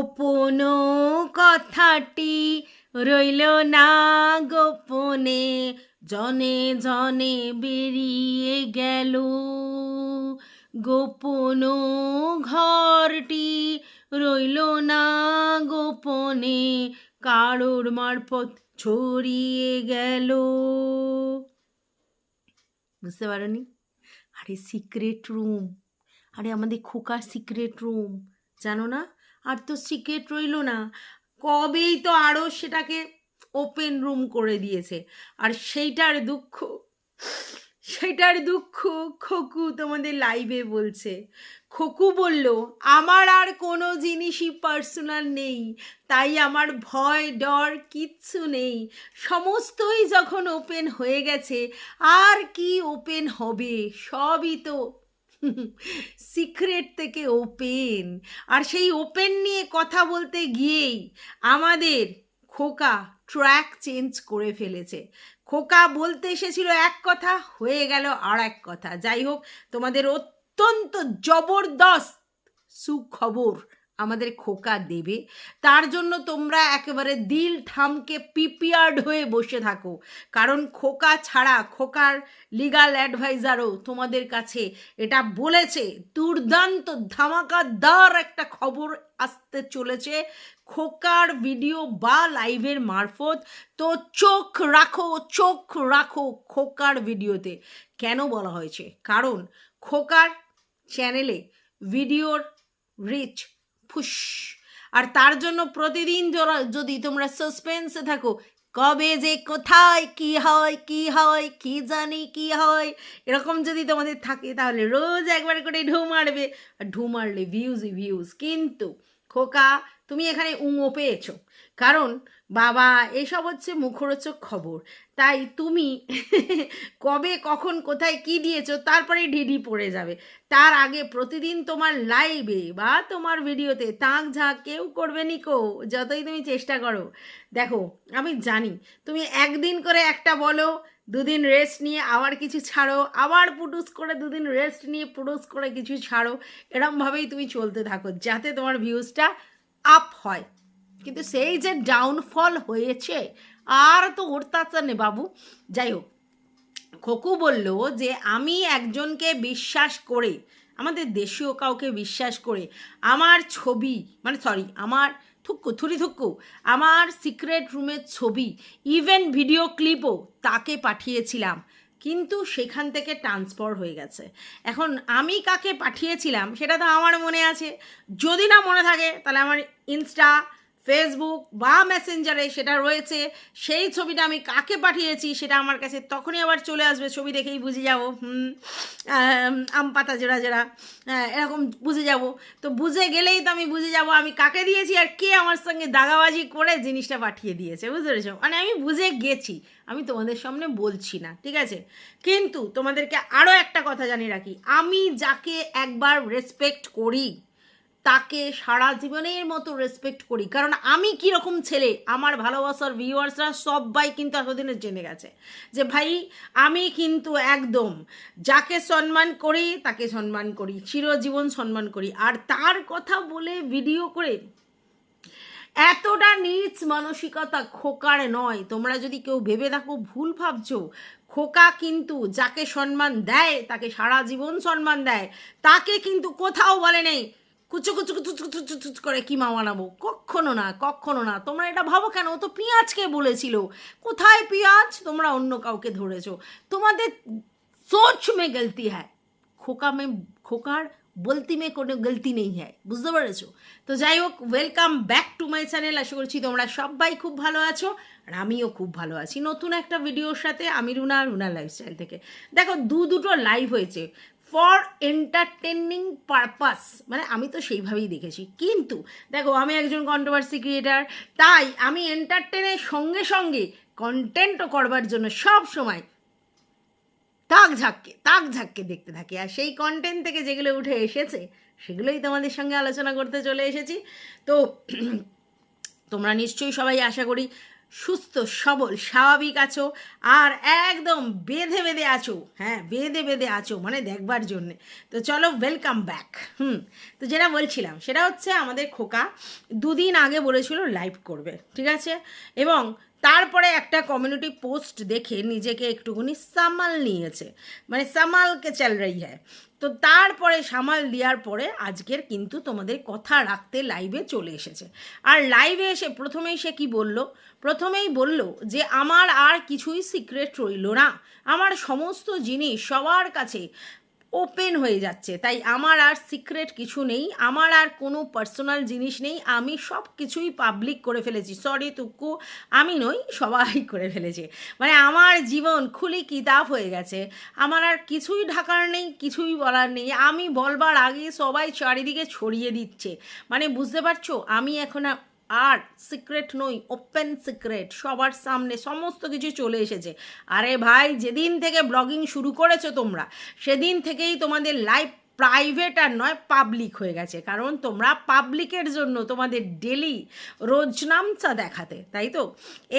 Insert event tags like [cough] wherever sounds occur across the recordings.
গোপন কথাটি রইল না গোপনে। জনে জনে বেরিয়ে গেল। গোপন ঘরটি রইল না গোপনে। কারোর মারফত ছড়িয়ে গেল। বুঝতে পারোনি? আরে সিক্রেট রুম আরে আমাদের খোকার সিক্রেট রুম জানো না? আর তো সিক্রেট রইল না। কবেই তো আরও সেটাকে ওপেন রুম করে দিয়েছে। আর সেইটার দুঃখ সেটার দুঃখ খোকু তোমাদের লাইভে বলছে। খোকু বলল, আমার আর কোনো জিনিসই পার্সোনাল নেই, তাই আমার ভয়, ডর কিচ্ছু নেই। সমস্তই যখন ওপেন হয়ে গেছে, আর কি ওপেন হবে? সবই তো সিক্রেট থেকে ওপেন আর সেই ওপেন নিয়ে কথা বলতে গিয়েই আমাদের খোকা ট্র্যাক চেঞ্জ করে ফেলেছে। খোকা বলতে এসেছিল এক কথা, হয়ে গেল আর এক কথা। যাই হোক, তোমাদের অত্যন্ত জবরদস্ত সুখবর আমাদের খোকা দেবে। তার জন্য তোমরা একেবারে দিল ঠামকে প্রিপেয়ার্ড হয়ে বসে থাকো। কারণ খোকা ছাড়া, খোকার লিগাল অ্যাডভাইজারও তোমাদের কাছে এটা বলেছে। দুর্দান্ত ধামাকাদার একটা খবর আসতে চলেছে। খোকার ভিডিও বা লাইভের মারফত। তো চোখ রাখো চোখ রাখো খোকার ভিডিওতে কেন বলা হয়েছে? কারণ খোকার চ্যানেলে ভিডিওর রিচ ফুস আর তার জন্য প্রতিদিন যদি তোমরা সাসপেন্সে থাকো, কবে যে কোথায়, কি হয় কি হয়, কি জানি, কি হয়, এরকম যদি তোমাদের থাকে, তাহলে রোজ একবার করে ঢু মারবে। আর ঢু মারলে ভিউজই ভিউজ কিন্তু খোকা, তুমি এখানে উঙো পেয়েছ। কারণ বাবা, এসব হচ্ছে মুখরোচক খবর। তাই তুমি [laughs] কবে, কখন, কোথায় কি দিয়েছ, তারপরে ঢিডি পড়ে যাবে। তার আগে প্রতিদিন তোমার লাইভে বা তোমার ভিডিওতে তাঁক ঝাঁক কেউ করবে নিকো যতই তুমি চেষ্টা করো। দেখো, আমি জানি, তুমি একদিন করে একটা বলো, দুদিন রেস্ট নিয়ে আবার কিছু ছাড়ো, আবার পুটুস করে দুদিন রেস্ট নিয়ে পুটুস করে কিছু ছাড়ো, এরমভাবেই তুমি চলতে থাকো, যাতে তোমার ভিউজটা আপ হয়। কিন্তু সেই যে ডাউনফল হয়েছে, আর তো অত্যাচার নেই বাবু। যাই হোক খোকু বলল যে আমি একজনকে বিশ্বাস করে, আমাদের দেশীয় কাউকে বিশ্বাস করে, আমার ছবি মানে সরি আমার থুক্কু, থুরি থুক্কু, আমার সিক্রেট রুমের ছবি ইভেন ভিডিও ক্লিপও তাকে পাঠিয়েছিলাম। কিন্তু সেখান থেকে ট্রান্সফার হয়ে গেছে। এখন আমি কাকে পাঠিয়েছিলাম, সেটা তো আমার মনে আছে। যদি না মনে থাকে, তাহলে আমার ইনস্টা ফেসবুক বা মেসেঞ্জারে সেটা রয়েছে সেই ছবিটা আমি কাকে পাঠিয়েছি সেটা আমার কাছে তখনই আবার চলে আসবে ছবি দেখেই বুঝে যাব আম, পাতা জোড়া জোড়া হ্যাঁ, এরকম বুঝে যাব। তো বুঝে গেলেই তো আমি বুঝে যাব আমি কাকে দিয়েছি আর কে আমার সঙ্গে দাগাবাজি করে জিনিসটা পাঠিয়ে দিয়েছে বুঝতে পেরেছ? মানে আমি বুঝে গেছি আমি তোমাদের সামনে বলছি না ঠিক আছে? কিন্তু তোমাদেরকে আরও একটা কথা জানিয়ে রাখি আমি যাকে একবার রেসপেক্ট করি তাকে সারা জীবনের মতো রেসপেক্ট করি। কারণ আমি কীরকম ছেলে, আমার ভালোবাসার ভিউয়ার্সরা সবাই কিন্তু এতদিনে জেনে গেছে যে, ভাই, আমি কিন্তু একদম যাকে সম্মান করি, তাকে সম্মান করি, চিরজীবন সম্মান করি। আর তার কথা বলে ভিডিও করে এতটা নিচ মানসিকতা খোকার নয়। তোমরা যদি কেউ ভেবে থাকো ভুল ভাবছ, খোকা কিন্তু যাকে সম্মান দেয়, তাকে সারা জীবন সম্মান দেয়, তাকে কিন্তু কোথাও বলে নেই। কুচু কুচু কুচু কুচু কুচু করে কি মা বানাবো? কখনো না কখনো না। তোমরা এটা ভাবো কেন? ও তো পেঁয়াজকে বলেছিল। কোথায় পেঁয়াজ? তোমরা অন্য কাউকে ধরেছো। তোমাদের সোচ মে গলতি হ্যায়। খোকা মে, খোকার বলতি মে কোনো গলতি নেই হ্যায়। বুঝতে পেরেছ? তো যাই হোক welcome back to my channel আশা করছি তোমরা সবাই খুব ভালো আছো আর আমিও খুব ভালো আছি। নতুন একটা ভিডিওর সাথে আমি রুনা রুনা লাইফস্টাইল থেকে। দেখো, দু দুটো লাইভ হয়েছে। ফর এন্টারটেনিং পারপাস মানে আমি তো সেইভাবেই দেখেছি। কিন্তু দেখো, আমি একজন কন্ট্রোভার্সি ক্রিয়েটার তাই আমি এন্টারটেনের সঙ্গে সঙ্গে কন্টেন্টও করবার জন্য সব সময় তাক ঝাঁককে তাক ঝাঁককে দেখতে থাকি। আর সেই কন্টেন্ট থেকে যেগুলো উঠে এসেছে, সেগুলোই তোমাদের সঙ্গে আলোচনা করতে চলে এসেছি। তো, তোমরা নিশ্চয়ই সবাই আশা করি সুস্থ, সবল, স্বাভাবিক আছো আর একদম বেঁধে বেঁধে আছো। হ্যাঁ বেঁধে বেঁধে আছো মানে দেখবার জন্যে। তো চলো ওয়েলকাম ব্যাক হুম, তো যেটা বলছিলাম, সেটা হচ্ছে আমাদের খোকা দুদিন আগে বলেছিল লাইভ করবে, ঠিক আছে? এবং তারপরে একটা কমিউনিটি পোস্ট দেখে নিজেকে একটুখানি সামাল নিয়েছে। মানে সামালকে চাল রই হ্যায়। তো তারপরে সামাল দেওয়ার পরে আজকের কিন্তু তোমাদের কথা রাখতে লাইভে চলে এসেছে। আর লাইভে এসে প্রথমেই সে কি বলল? প্রথমেই বলল যে, আমার আর কিছুই সিক্রেট রইল না। আমার সমস্ত জিনিস সবার কাছে ওপেন হয়ে যাচ্ছে। তাই আমার আর সিক্রেট কিছু নেই, আমার আর কোনো পার্সোনাল জিনিস নেই, আমি সব কিছুই পাবলিক করে ফেলেছি। সরি তুক্কু আমি নই, সবাই করে ফেলেছে। মানে আমার জীবন খুলি কিতাব হয়ে গেছে। আমার আর কিছুই ঢাকার নেই, কিছুই বলার নেই। আমি বলবার আগে সবাই চারিদিকে ছড়িয়ে দিচ্ছে। মানে বুঝতে পারছ? আমি এখন আর- সিক্রেট নই ওপেন সিক্রেট সবার সামনে সমস্ত কিছু চলে এসেছে। আরে ভাই, যেদিন থেকে ব্লগিং শুরু করেছ তোমরা, সেদিন থেকেই তোমাদের লাইভ প্রাইভেট আর নয় পাবলিক হয়ে গেছে। কারণ তোমরা পাবলিকের জন্য তোমাদের ডেলি রোজনামচা দেখাতে, তাই তো?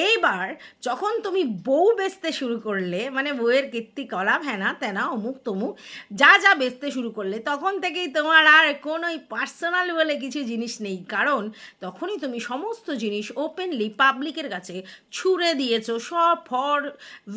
এইবার যখন তুমি বউ বেচতে শুরু করলে মানে বউয়ের কীর্তিকলাপ হ্যানা তেনা অমুক, তমুক, যা যা বেচতে শুরু করলে, তখন থেকেই তোমার আর কোনোই পার্সোনাল বলে কিছু জিনিস নেই। কারণ তখনই তুমি সমস্ত জিনিস ওপেনলি পাবলিকের কাছে ছুড়ে দিয়েছ, সব ফর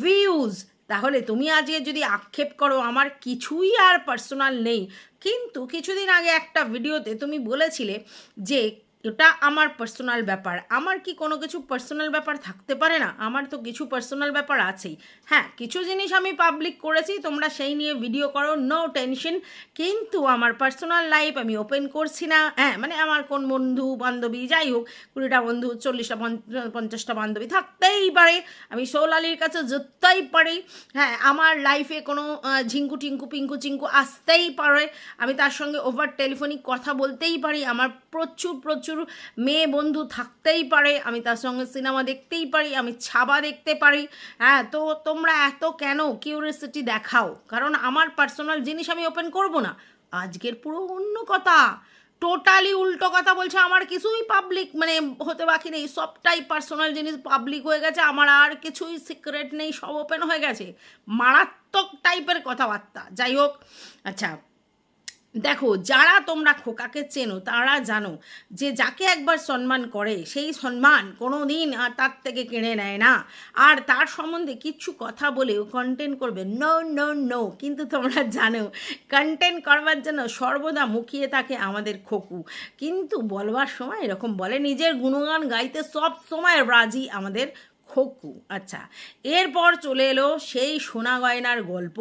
ভিউজ তাহলে তুমি আজকে যদি আক্ষেপ করো, আমার কিছুই আর পার্সোনাল নেই। কিন্তু কিছুদিন আগে একটা ভিডিওতে তুমি বলেছিলে যে ওটা আমার পার্সোনাল ব্যাপার। আমার কি কোনো কিছু পার্সোনাল ব্যাপার থাকতে পারে না? আমার তো কিছু পার্সোনাল ব্যাপার আছেই। হ্যাঁ কিছু জিনিস আমি পাবলিক করেছি, তোমরা সেই নিয়ে ভিডিও করো নো টেনশন কিন্তু আমার পার্সোনাল লাইফ আমি ওপেন করছি না। হ্যাঁ মানে আমার কোন বন্ধু, বান্ধবী, যাই হোক, কুড়িটা বন্ধু, চল্লিশটা পঞ্চ- পঞ্চাশটা বান্ধবী থাকতেই পারে। আমি সৌলালির কাছে যেতেই পারি। হ্যাঁ আমার লাইফে কোনো ঝিঙ্কু টিঙ্কু, পিঙ্কু চিঙ্কু আসতেই পারে। আমি তার সঙ্গে ওভার টেলিফোনিক কথা বলতেই পারি। আমার প্রচুর প্রচুর মেয়ে বন্ধু থাকতেই পারে, আমি তার সঙ্গে সিনেমা দেখতেই পারি, আমি ছাবা দেখতে পারি। হ্যাঁ তো তোমরা এত কেন কিউরিয়াসিটি দেখাও? কারণ আমার পার্সোনাল জিনিস আমি ওপেন করব না। আজকের পুরো অন্য কথা। টোটালি উল্টো কথা বলছে, আমার কিছুই পাবলিক মানে হতে বাকি নেই। সবটাই পার্সোনাল জিনিস পাবলিক হয়ে গেছে, আমার আর কিছুই সিক্রেট নেই, সব ওপেন হয়ে গেছে। মারাত্মক টাইপের কথাবার্তা। যাই হোক আচ্ছা। দেখো, যারা তোমরা খোকাকে চেনো, তারা জানো যে যাকে একবার সম্মান করে, সেই সম্মান কোনো দিন আর তার থেকে কেড়ে নেয় না। আর তার সম্বন্ধে কিচ্ছু কথা বলেও কন্টেন্ট করবে। নো নো নো কিন্তু তোমরা জানো কন্টেন্ট করবার জন্য সর্বদা মুখিয়ে থাকে আমাদের খোকু। কিন্তু বলবার সময় এরকম বলে, নিজের গুণগান গাইতে সব সময় রাজি আমাদের খোকু। আচ্ছা এরপর চলে এলো সেই সোনা গয়নার গল্প,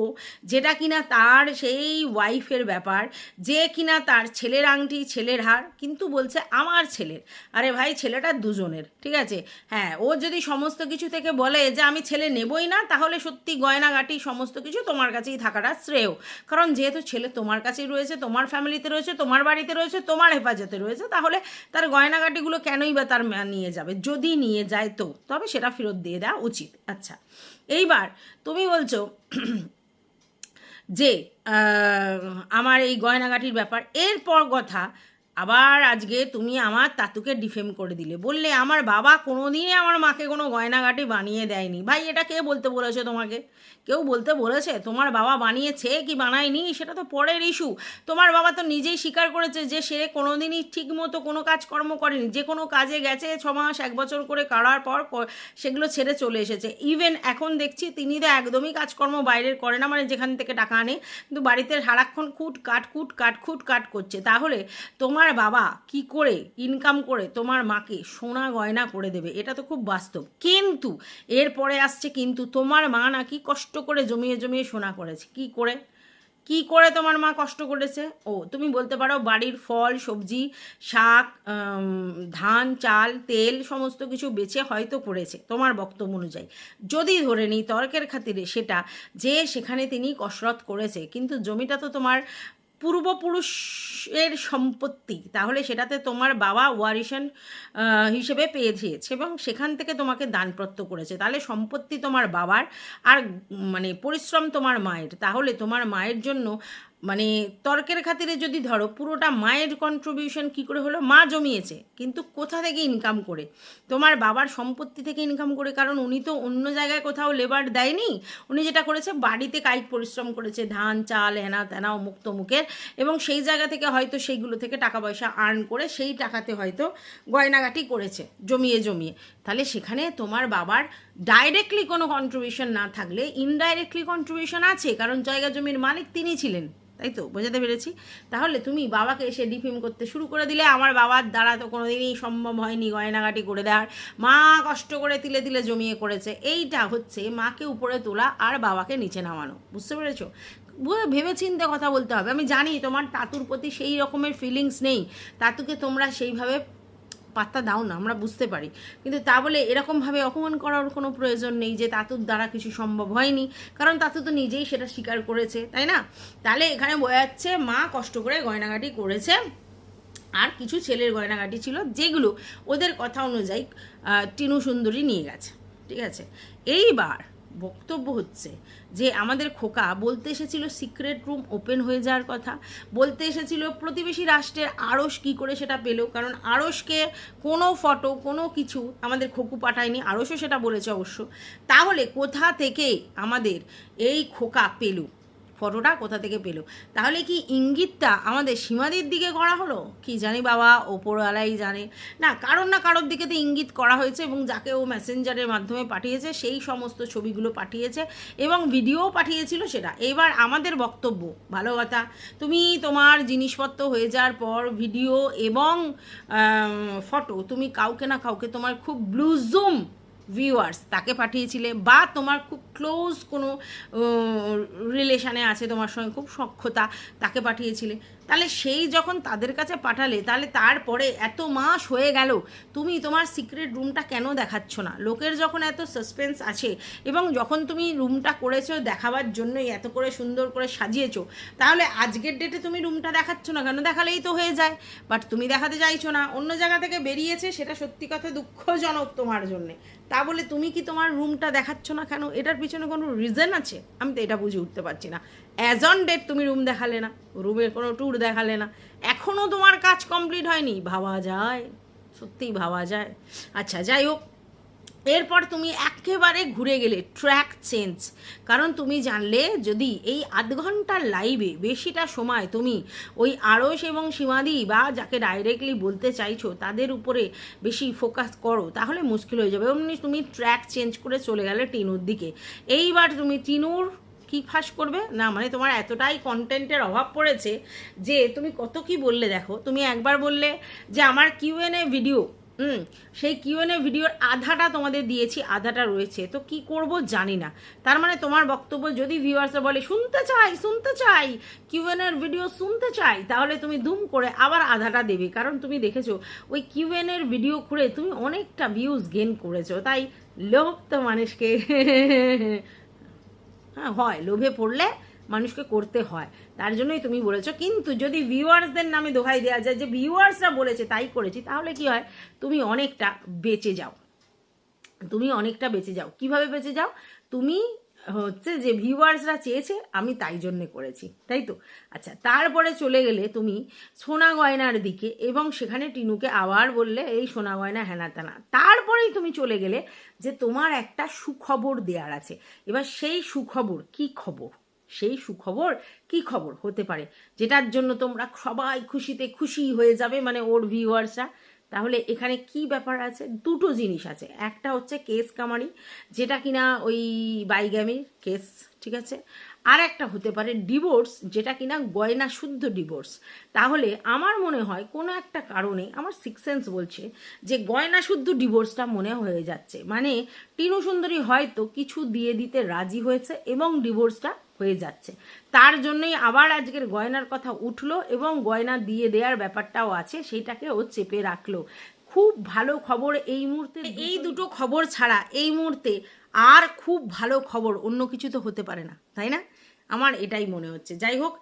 যেটা কিনা তার সেই ওয়াইফের ব্যাপার, যে কিনা তার ছেলের আংটি, ছেলের হার, কিন্তু বলছে আমার ছেলের। আরে ভাই, ছেলেটা দুজনের, ঠিক আছে? হ্যাঁ ও যদি সমস্ত কিছু থেকে বলে যে আমি ছেলে নেবই না, তাহলে সত্যি গয়নাগাটি সমস্ত কিছু তোমার কাছেই থাকাটা শ্রেয়। কারণ যেহেতু ছেলে তোমার কাছেই রয়েছে, তোমার ফ্যামিলিতে রয়েছে, তোমার বাড়িতে রয়েছে, তোমার হেফাজতে রয়েছে, তাহলে তার গয়নাগাটিগুলো কেনই বা তার নিয়ে যাবে? যদি নিয়ে যায় তো, তবে সেটা ফেরত দিয়ে দেওয়া উচিত। আচ্ছা এইবার তুমি বলছো যে আমার এই গয়নাগাটির ব্যাপার। এরপর কথা আবার আজকে তুমি আমার তাতুকে ডিফেম করে দিলে। বললে, আমার বাবা কোনো কোনোদিনই আমার মাকে কোনো গয়নাগাটি বানিয়ে দেয়নি। ভাই, এটা কে বলতে বলেছে তোমাকে? কেউ বলতে বলেছে, তোমার বাবা বানিয়েছে কি বানায়নি? সেটা তো পরের ইস্যু তোমার বাবা তো নিজেই স্বীকার করেছে যে সে কোনোদিনই ঠিক মতো কোনো কাজকর্ম করেনি। যে কোনো কাজে গেছে ছ মাস, এক বছর করে কাড়ার পর সেগুলো ছেড়ে চলে এসেছে। ইভেন এখন দেখছি তিনি তো একদমই কাজকর্ম বাইরের করে না মানে যেখান থেকে টাকা আনে, কিন্তু বাড়িতে সারাক্ষণ খুট কাট খুট কাট খুট কাট করছে। তাহলে তোমার বাবা, কি করে? ইনকাম করে তোমার মাকে সোনা গয়না করে দেবে। এটা তো খুব বাস্তব। কিন্তু এরপরে আসছে কিন্তু তোমার মা নাকি কষ্ট করে জমিয়ে জমিয়ে সোনা করেছে। কি করে? কি করে তোমার মা কষ্ট করেছে? ও, তুমি বলতে পারো বাড়ির ফল, সবজি, শাক ধান, চাল, তেল সমস্ত কিছু বেচে হয়তো করেছে তোমার বক্তব্য অনুযায়ী। যদি ধরে নিই তর্কের খাতিরে সেটা যে সেখানে তিনি কসরত করেছে, কিন্তু জমিটা তো তোমার পূর্বপুরুষের সম্পত্তি। তাহলে সেটাতে তোমার বাবা ওয়ারিশন হিসেবে পেয়েছে এবং সেখান থেকে তোমাকে দানপ্রত্য করেছে। তাহলে সম্পত্তি তোমার বাবার আর মানে পরিশ্রম তোমার মায়ের। তাহলে তোমার মায়ের জন্য মানে তর্কের খাতিরে যদি ধরো পুরোটা মায়ের কন্ট্রিবিউশন কি করে হলো? মা জমিয়েছে, কিন্তু কোথা থেকে ইনকাম করে? তোমার বাবার সম্পত্তি থেকে ইনকাম করে, কারণ উনি তো অন্য জায়গায় কোথাও লেবার দেয়নি। উনি যেটা করেছে, বাড়িতে কায়িক পরিশ্রম করেছে, ধান, চাল, হেনা, তেনা অমুক তমুকের এবং সেই জায়গা থেকে হয়তো সেইগুলো থেকে টাকা পয়সা আর্ন করে সেই টাকাতে হয়তো গয়নাগাটি করেছে, জমিয়ে জমিয়ে। তাহলে সেখানে তোমার বাবার ডাইরেক্টলি কোনো কন্ট্রিবিউশন না থাকলে ইনডাইরেক্টলি কন্ট্রিবিউশন আছে, কারণ জায়গা জমির মালিক তিনি ছিলেন, তাই তো? বোঝাতে পেরেছি? তাহলে তুমি বাবাকে এসে ডিফিম করতে শুরু করে দিলে, আমার বাবার দ্বারা তো কোনো দিনই সম্ভব হয়নি গয়নাগাটি করে দেওয়ার। মা কষ্ট করে তিলে তিলে জমিয়ে করেছে। এইটা হচ্ছে মাকে উপরে তোলা আর বাবাকে নিচে নামানো। বুঝতে পেরেছ? ভেবে চিন্তে কথা বলতে হবে। আমি জানি তোমার তাতুর প্রতি সেই রকমের ফিলিংস নেই। তাতুকে তোমরা সেইভাবে পাত্তা দাও না, আমরা বুঝতে পারি। কিন্তু তা বলে এরকমভাবে অপমান করার কোনো প্রয়োজন নেই যে তাতুর দ্বারা কিছু সম্ভব হয়নি, কারণ তাতু তো নিজেই সেটা স্বীকার করেছে, তাই না? তাহলে এখানে বোঝা যাচ্ছে মা কষ্ট করে গয়নাগাটি করেছে, আর কিছু ছেলের গয়নাগাটি ছিল যেগুলো ওদের কথা অনুযায়ী টিনু সুন্দরী নিয়ে গেছে, ঠিক আছে? এইবার বক্তব্য হচ্ছে যে আমাদের খোকা বলতে এসেছিল সিক্রেট রুম ওপেন হয়ে যাওয়ার কথা, বলতে এসেছিল প্রতিবেশী রাষ্ট্রের আড়স কি করে সেটা পেল, কারণ আড়সকে কোনো ফটো কোনো কিছু আমাদের খোকু পাঠায়নি আড়সও সেটা বলেছে অবশ্য। তাহলে কোথা থেকে আমাদের এই খোকা পেল? ফটোটা কোথা থেকে পেল? তাহলে কি ইঙ্গিতটা আমাদের সীমাদের দিকে করা হলো? কি জানি বাবা, ওপরওয়ালাই জানে। না, কারোর না কারোর দিকে তো ইঙ্গিত করা হয়েছে এবং যাকে ও মেসেঞ্জারের মাধ্যমে পাঠিয়েছে, সেই সমস্ত ছবিগুলো পাঠিয়েছে এবং ভিডিও পাঠিয়েছিল সেটা। এবার আমাদের বক্তব্য, ভালো কথা। তুমি তোমার জিনিসপত্র হয়ে যাওয়ার পর ভিডিও এবং ফটো, তুমি কাউকে না কাউকে তোমার খুব ব্লুজুম ভিউয়ার্স তাকে পাঠিয়েছিলে বা তোমার খুব ক্লোজ কোনো রিলেশানে আছে তোমার সঙ্গে, খুব সক্ষতা তাকে পাঠিয়েছিলে। তাহলে সেই যখন তাদের কাছে পাঠালে, তাহলে তারপরে এত মাস হয়ে গেল, তুমি তোমার সিক্রেট রুমটা কেন দেখাচ্ছ না? লোকের যখন এত সাসপেন্স আছে, এবং যখন তুমি রুমটা করেছ দেখাবার জন্যই এত করে সুন্দর করে সাজিয়েছো, তাহলে আজকের ডেটে তুমি রুমটা দেখাচ্ছ না কেন? দেখালেই তো হয়ে যায় বাট তুমি দেখাতে চাইছো না। অন্য জায়গা থেকে বেরিয়েছে, সেটা সত্যি কথা দুঃখজনক তোমার জন্যে। তা বলে তুমি কি তোমার রুমটা দেখাচ্ছ না কেন? এটার পিছনে কোনো রিজন আছে? আমি তো এটা বুঝে উঠতে পারছি না। অ্যাজ অন ডেট তুমি রুম দেখালে না রুমের কোনো ট্যুর দেখালে না। এখনও তোমার কাজ কমপ্লিট হয়নি। ভাবা যায়, সত্যিই ভাবা যায়। আচ্ছা যাই হোক এরপর তুমি একেবারে ঘুরে গেলে ট্র্যাক চেঞ্জ কারণ তুমি জানলে যদি এই আধ ঘণ্টার লাইভে বেশিটা সময় তুমি ওই আড়স এবং সীমাদি বা যাকে ডাইরেক্টলি বলতে চাইছো, তাদের উপরে বেশি ফোকাস করো, তাহলে মুশকিল হয়ে যাবে। এমনি তুমি ট্র্যাক চেঞ্জ করে চলে গেলে টিনুর দিকে। এইবার তুমি টিনুর কি ফাঁস করবে? না মানে তোমার এতটাই কন্টেন্টের অভাব পড়েছে যে তুমি কত কি বললে দেখো? তুমি একবার বললে যে আমার কিউএনএ ভিডিও হুম, সেই কিউএনএ ভিডিওর আধাটা তোমাদের দিয়েছি, আধাটা রয়েছে। তো কি করব জানি না। তার মানে তোমার বক্তব্য যদি ভিউয়ার্সরা বলে, শুনতে চাই শুনতে চাই কিউএনএর ভিডিও শুনতে চাই, তাহলে তুমি দুম করে আবার আধাটা দেবে। কারণ তুমি দেখেছ, ওই কিউএনএর ভিডিও করে তুমি অনেকটা ভিউজ গেন করেছ। তাই লোভ তো মানুষকে। হ্যাঁ হয়, লোভে পড়লে মানুষকে করতে হয়। তার জন্যই তুমি বলেছ। কিন্তু যদি ভিউয়ার্সদের নামে দোহাই দেওয়া যায় যে ভিউয়ার্সরা বলেছে, তাই করেছি, তাহলে কি হয়? তুমি অনেকটা বেঁচে যাও। তুমি অনেকটা বেঁচে যাও। কীভাবে বেঁচে যাও? তুমি হচ্ছে যে ভিউয়ার্সরা চেয়েছে, আমি তাই জন্যে করেছি। তাই তো? আচ্ছা তারপরে চলে গেলে তুমি সোনা গয়নার দিকে এবং সেখানে টিনুকে আবার বললে, এই সোনা গয়না, হেনা তেনা। তারপরেই তুমি চলে গেলে যে তোমার একটা সুখবর দেওয়ার আছে। এবার সেই সুখবর কি খবর? সেই সুখবর কি খবর হতে পারে? যেটার জন্য তোমরা সবাই খুশিতে খুশি হয়ে যাবে মানে ওর ভিউয়ার্সরা তাহলে এখানে কি ব্যাপার আছে? দুটো জিনিস আছে। একটা হচ্ছে কেস কামারি, যেটা কিনা ওই বাইগ্যামির কেস ঠিক আছে? আর একটা হতে পারে ডিভোর্স যেটা কিনা গয়না শুদ্ধ ডিভোর্স তাহলে আমার মনে হয় কোনো একটা কারণে, আমার সিক্স সেন্স বলছে যে গয়না শুদ্ধ ডিভোর্সটা মনে হয়ে যাচ্ছে। মানে টিনু সুন্দরী হয়তো কিছু দিয়ে দিতে রাজি হয়েছে এবং ডিভোর্সটা হয়ে যাচ্ছে। তার জন্যই আবার আজকের গয়নার কথা উঠল এবং গয়না দিয়ে দেওয়ার ব্যাপারটাও আছে সেইটাকে ও চেপে রাখল। খুব ভালো খবর এই মুহূর্তে এই দুটো খবর ছাড়া এই মুহূর্তে আর খুব ভালো খবর অন্য কিছু তো হতে পারে না তাই না? আমার এটাই মনে হচ্ছে। যাই হোক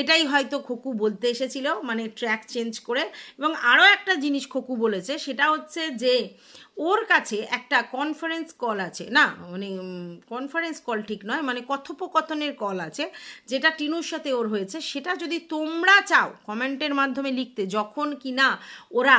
এটাই হয়তো খোকু বলতে এসেছিল মানে ট্র্যাক চেঞ্জ করে। এবং আরও একটা জিনিস খোকু বলেছে সেটা হচ্ছে যে ওর কাছে একটা কনফারেন্স কল আছে। না মানে কনফারেন্স কল ঠিক নয় মানে কথোপকথনের কল আছে, যেটা টিনুর সাথে ওর হয়েছে। সেটা যদি তোমরা চাও কমেন্টের মাধ্যমে লিখতে, যখন কি না ওরা,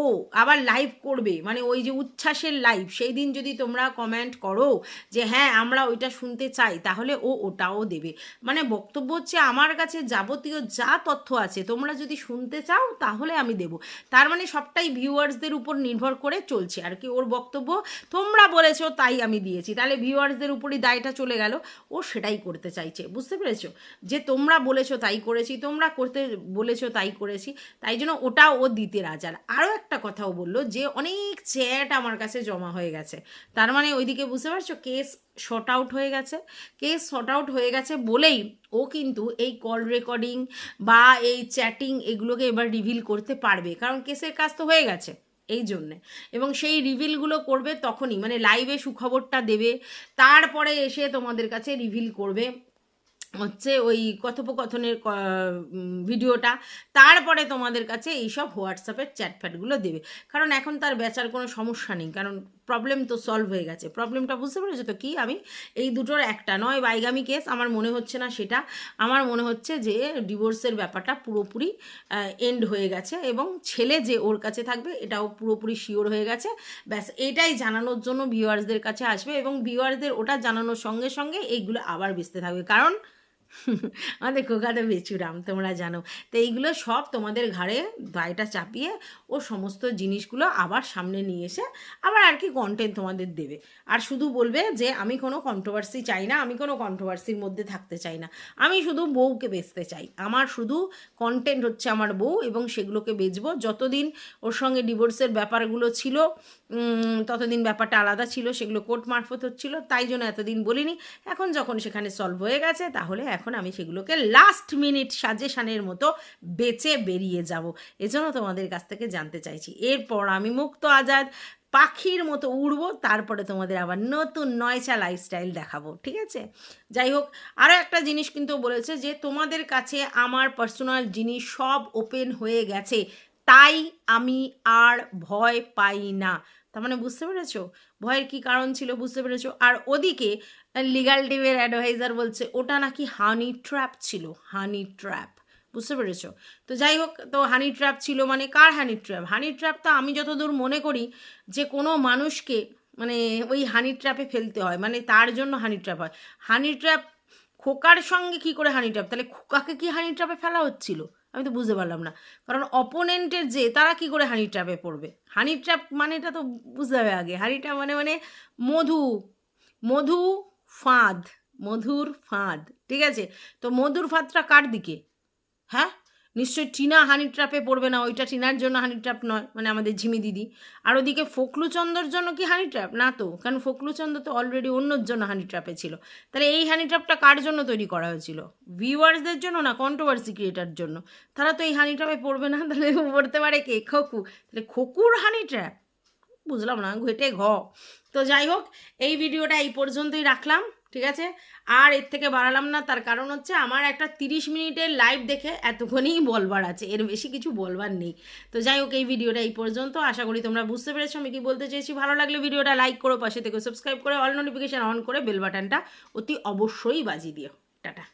ও আবার লাইভ করবে মানে ওই যে উচ্ছ্বাসের লাইভ সেই দিন যদি তোমরা কমেন্ট করো যে হ্যাঁ আমরা ওইটা শুনতে চাই তাহলে ও ওটাও দেবে। মানে বক্তব্য হচ্ছে আমার কাছে যাবতীয় যা তথ্য আছে, তোমরা যদি শুনতে চাও, তাহলে আমি দেব। তার মানে সবটাই ভিউয়ার্সদের উপর নির্ভর করে চলছে। আর কি ওর বক্তব্য? তোমরা বলেছ, তাই আমি দিয়েছি। তাহলে ভিউয়ার্সদের উপরই দায়টা চলে গেল। ও সেটাই করতে চাইছে। বুঝতে পেরেছ? যে তোমরা বলেছ, তাই করেছি, তোমরা করতে বলেছ, তাই করেছি, তাই জন্য ওটা ও দিতে রাজার আরও একটা কথাও বলল যে অনেক চ্যাট আমার কাছে জমা হয়ে গেছে। তার মানে ওইদিকে বুঝতে পারছ? কেস শর্ট আউট হয়ে গেছে। কেস শর্ট আউট হয়ে গেছে বলেই ও কিন্তু এই কল রেকর্ডিং বা এই চ্যাটিং এগুলোকে এবার রিভিল করতে পারবে। কারণ কেসের কাজ তো হয়ে গেছে। এই জন্যে। এবং সেই রিভিলগুলো করবে তখনই মানে লাইভে সুখবরটা দেবে, তারপরে এসে তোমাদের কাছে রিভিল করবে। হচ্ছে ওই কথোপকথনের ভিডিওটা, তারপরে তোমাদের কাছে এইসব হোয়াটসঅ্যাপের চ্যাটফ্যাটগুলো দেবে। কারণ এখন তার বেচার কোনো সমস্যা নেই, কারণ প্রবলেম তো সলভ হয়ে গেছে। প্রবলেমটা বুঝতে পেরেছ তো কি? আমি এই দুটোর একটা, নয় বাইগামি কেস আমার মনে হচ্ছে না সেটা। আমার মনে হচ্ছে যে ডিভোর্সের ব্যাপারটা পুরোপুরি এন্ড হয়ে গেছে এবং ছেলে যে ওর কাছে থাকবে, এটাও পুরোপুরি শিওর হয়ে গেছে। ব্যাস, এটাই জানানোর জন্য ভিউয়ার্সদের কাছে আসবে এবং ভিউয়ার্সদের ওটা জানানোর সঙ্গে সঙ্গে এইগুলো আবার বেচতে থাকবে। কারণ [laughs] আমাদের কোকাতে বেচুরাম, তোমরা জানো। তো এইগুলো সব তোমাদের ঘাড়ে দায়টা চাপিয়ে ও সমস্ত জিনিসগুলো আবার সামনে নিয়ে এসে আবার আর কি কন্টেন্ট তোমাদের দেবে। আর শুধু বলবে যে, আমি কোনো কন্ট্রোভার্সি চাই না, আমি কোনো কন্ট্রোভার্সির মধ্যে থাকতে চাই না। আমি শুধু বউকে বেচতে চাই। আমার শুধু কন্টেন্ট হচ্ছে আমার বউ এবং সেগুলোকে বেচবো। যতদিন ওর সঙ্গে ডিভোর্সের ব্যাপারগুলো ছিল ততদিন ব্যাপারটা আলাদা ছিল, সেগুলো কোর্ট মারফত হচ্ছিল, তাই জন্য এতদিন বলিনি। এখন যখন সেখানে সলভ হয়ে গেছে, তাহলে এখন আমি সেগুলোকে লাস্ট মিনিট সাজেশানের মতো বেচে বেরিয়ে যাব। এজন্য তোমাদের কাছ থেকে জানতে চাইছি। এরপর আমি মুক্ত আজাদ, পাখির মতো উড়বো, তারপরে তোমাদের আবার নতুন নয়চা লাইফস্টাইল দেখাবো, ঠিক আছে? যাই হোক আরও একটা জিনিস কিন্তু বলেছে যে, তোমাদের কাছে আমার পার্সোনাল জিনিস সব ওপেন হয়ে গেছে, তাই আমি আর ভয় পাই না। তার মানে বুঝতে পেরেছ? ভয়ের কি কারণ ছিল বুঝতে পেরেছ? আর ওদিকে লিগাল টিমের অ্যাডভাইজার বলছে, ওটা নাকি হানি ট্র্যাপ ছিল হানি ট্র্যাপ বুঝতে পেরেছ? তো যাই হোক, তো হানি ট্র্যাপ ছিল মানে কার হানি ট্র্যাপ হানি ট্র্যাপ তো আমি যতদূর মনে করি যে কোনো মানুষকে মানে ওই হানি ট্র্যাপে ফেলতে হয় মানে তার জন্য হানি ট্র্যাপ হয়। হানি ট্র্যাপ খোকার সঙ্গে কি করে হানি ট্র্যাপ তাহলে খোকাকে কি হানি ট্র্যাপে ফেলা হচ্ছিল? আমি তো বুঝতে পারলাম না। কারণ অপোনেন্টের যে, তারা কি করে হানি ট্র্যাপে পড়বে? হানি ট্র্যাপ মানেটা তো বুঝতে হবে আগে। হানি ট্র্যাপ মানে মানে মধু মধু ফাঁদ, মধুর ফাঁদ, ঠিক আছে? তো মধুর ফাঁদটা কার দিকে? হ্যাঁ? নিশ্চয়ই টিনা হানি ট্র্যাপে পড়বে না, ওইটা টিনার জন্য হানি ট্র্যাপ নয় মানে আমাদের ঝিমি দিদি। আর ওদিকে ফকলুচন্দর জন্য কি হানি ট্র্যাপ না তো, কারণ ফকলুচন্দ্র তো অলরেডি অন্যর জন্য হানি ট্র্যাপে ছিল। তাহলে এই হানি ট্র্যাপটা কার জন্য তৈরি করা হয়েছিল? ভিউয়ার্সদের জন্য না কন্ট্রোভার্সি ক্রিয়েটার জন্য? তারা তো এই হানি ট্র্যাপে পড়বে না, তাহলে পড়তে পারে কে? খকু। তাহলে খকুর হানি ট্র্যাপ বুঝলাম না, ঘেটে ঘ। তো যাই হোক, এই ভিডিওটা এই পর্যন্তই রাখলাম। ঠিক আছে? আর এর থেকে বাড়ালাম না, তার কারণ হচ্ছে আমার একটা তিরিশ মিনিটের লাইভ দেখে এতক্ষণই বলবার আছে, এর বেশি কিছু বলবার নেই। তো যাই হোক, এই ভিডিওটা এই পর্যন্ত, আশা করি তোমরা বুঝতে পেরেছ, আমি কি বলতে চেয়েছি ভালো লাগলে ভিডিওটা লাইক করো, পাশে থেকে সাবস্ক্রাইব করে অল নোটিফিকেশান অন করে বেল বাটনটা অতি অবশ্যই বাজিয়ে দিও। টাটা।